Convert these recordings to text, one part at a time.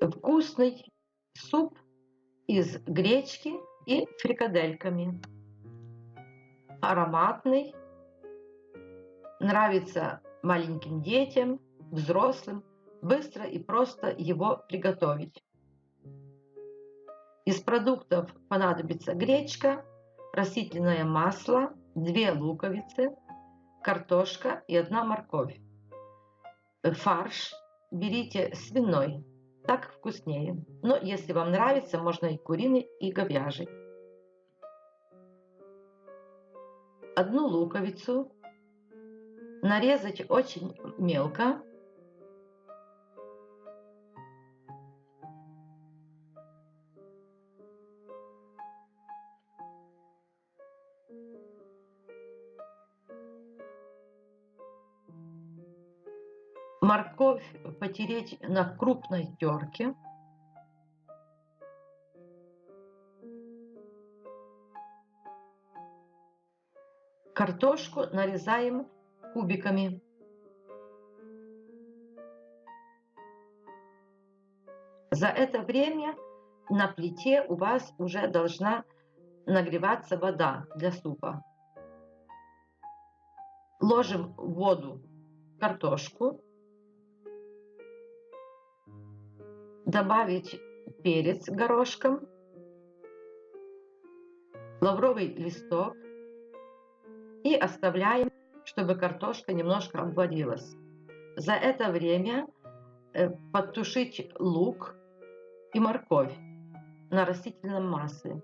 Вкусный суп из гречки и фрикадельками. Ароматный. Нравится маленьким детям, взрослым. Быстро и просто его приготовить. Из продуктов понадобится гречка, растительное масло, 2 луковицы, картошка и 1 морковь. Фарш берите свиной, так вкуснее. Но если вам нравится, можно и куриный, и говяжий. Одну луковицу нарезать очень мелко морковь потереть на крупной терке. Картошку нарезаем кубиками. За это время на плите у вас уже должна нагреваться вода для супа. Ложим в воду картошку, добавить перец горошком, лавровый листок и оставляем, чтобы картошка немножко обварилась. За это время э, подтушить лук и морковь на растительном масле.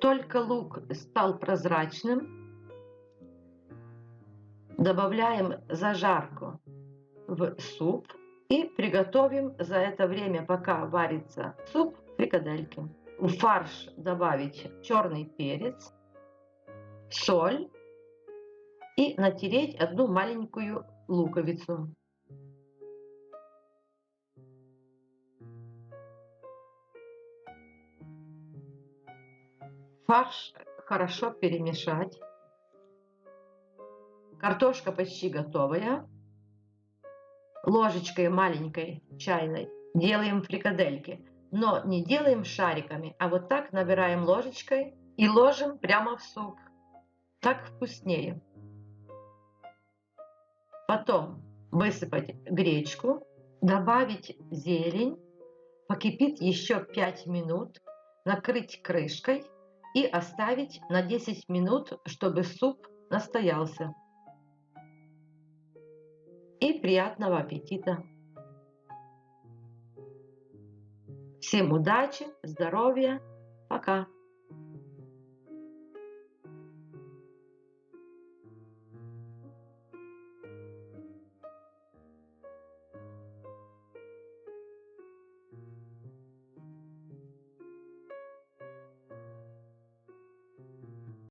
Только лук стал прозрачным, добавляем зажарку в суп и приготовим за это время, пока варится суп, фрикадельки. В фарш добавить черный перец, соль и натереть одну маленькую луковицу. Фарш хорошо перемешать. Картошка почти готовая ложечкой маленькой чайной делаем фрикадельки. Но не делаем шариками, а вот так набираем ложечкой и ложим прямо в суп. Так вкуснее. Потом высыпать гречку, добавить зелень, покипит еще 5 минут, накрыть крышкой и оставить на 10 минут, чтобы суп настоялся и приятного аппетита! Всем удачи, здоровья, пока!